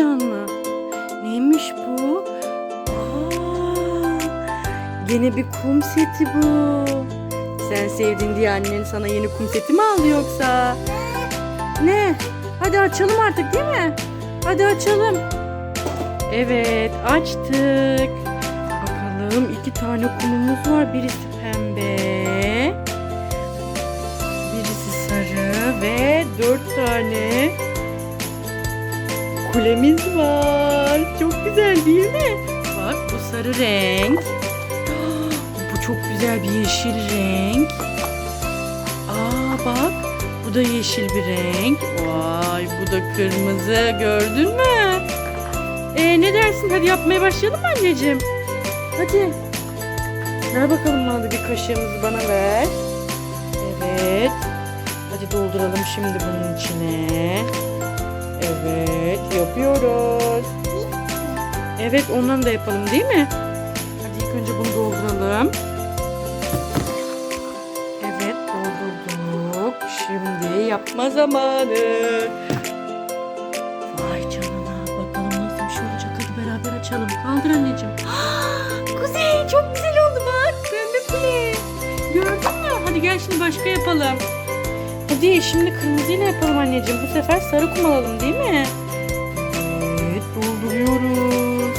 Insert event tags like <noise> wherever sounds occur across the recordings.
mı? Neymiş bu? Aa, bir kum seti bu. Sen sevdin diye annen sana yeni kum seti mi aldı yoksa? Ne? Hadi açalım artık değil mi? Hadi açalım. Evet açtık. Bakalım iki tane kumumuz var. Birisi pembe. Birisi sarı ve dört tane kulemiz var. Çok güzel değil mi? Bak bu sarı renk. Bu çok güzel bir yeşil renk. Aa bak bu da yeşil bir renk. Vay bu da kırmızı gördün mü? Ee, ne dersin hadi yapmaya başlayalım anneciğim? Hadi. Ver bakalım bana bir kaşığımızı bana ver. Evet. Hadi dolduralım şimdi bunun içine. Evet yapıyoruz. Evet ondan da yapalım değil mi? Hadi ilk önce bunu dolduralım. Evet doldurduk. Şimdi yapma zamanı. Vay canına bakalım nasıl bir şey olacak. Hadi beraber açalım. Kaldır anneciğim. <gasps> Kuzey çok güzel oldu bak. Pembe kule. Gördün mü? Hadi gel şimdi başka yapalım. Hadi şimdi kırmızıyla yapalım anneciğim. Bu sefer sarı kum alalım değil mi? Evet dolduruyoruz.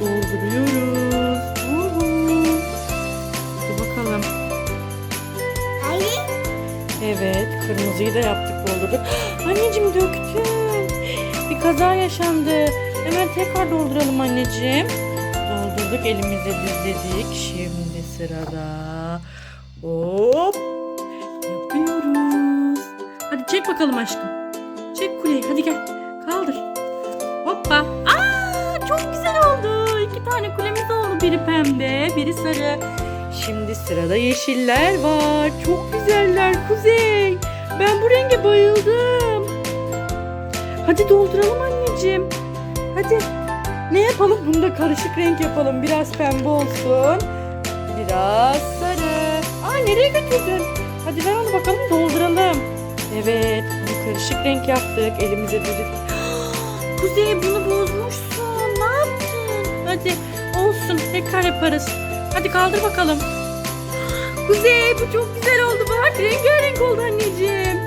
Dolduruyoruz. Uhu. Hadi bakalım. Hayır. Evet kırmızıyı da yaptık doldurduk. <gasps> Anneciğim döktün. Bir kaza yaşandı. Hemen tekrar dolduralım anneciğim. Doldurduk elimize düzledik. Şimdi sırada. Hop. Çek bakalım aşkım. Çek kuleyi hadi gel. Kaldır. Hoppa. Aa çok güzel oldu. İki tane kulemiz oldu. Biri pembe, biri sarı. Şimdi sırada yeşiller var. Çok güzeller Kuzey. Ben bu renge bayıldım. Hadi dolduralım anneciğim. Hadi. Ne yapalım? Bunu da karışık renk yapalım. Biraz pembe olsun. Biraz sarı. Aa nereye götürdün? Hadi ver onu bakalım dolduralım. Evet. Bunu karışık renk yaptık. Elimize düzük. <gasps> Kuzey bunu bozmuşsun. Ne yaptın? Hadi olsun. Tekrar yaparız. Hadi kaldır bakalım. <gasps> Kuzey bu çok güzel oldu bak. Rengarenk oldu anneciğim.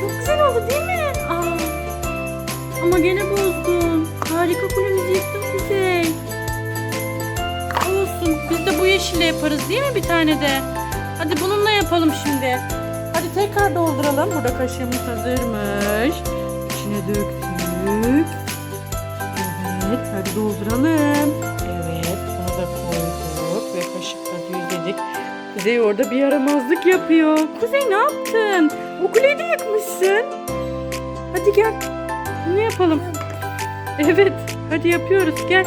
Çok güzel oldu değil mi? Aa, ama gene bozdun. Harika kulemizi yıktın Kuzey. Olsun. Biz de bu yeşille yaparız değil mi bir tane de? Hadi bununla yapalım şimdi. Hadi tekrar dolduralım. Burada kaşığımız hazırmış. İçine döktük. Evet, hadi dolduralım. Evet, bunu da koyduk ve kaşıkla düzledik. Kuzey orada bir yaramazlık yapıyor. Kuzey ne yaptın? O kuleyi de yıkmışsın. Hadi gel. Bunu yapalım. Evet, hadi yapıyoruz. Gel.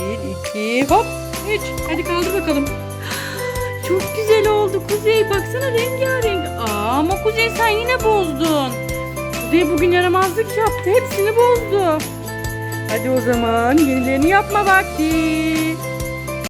Bir, iki, hop. Üç. Hadi kaldır bakalım. Oldu Kuzey. Baksana rengarenk. Aa, ama Kuzey sen yine bozdun. Kuzey bugün yaramazlık yaptı. Hepsini bozdu. Hadi o zaman yenilerini yapma vakti.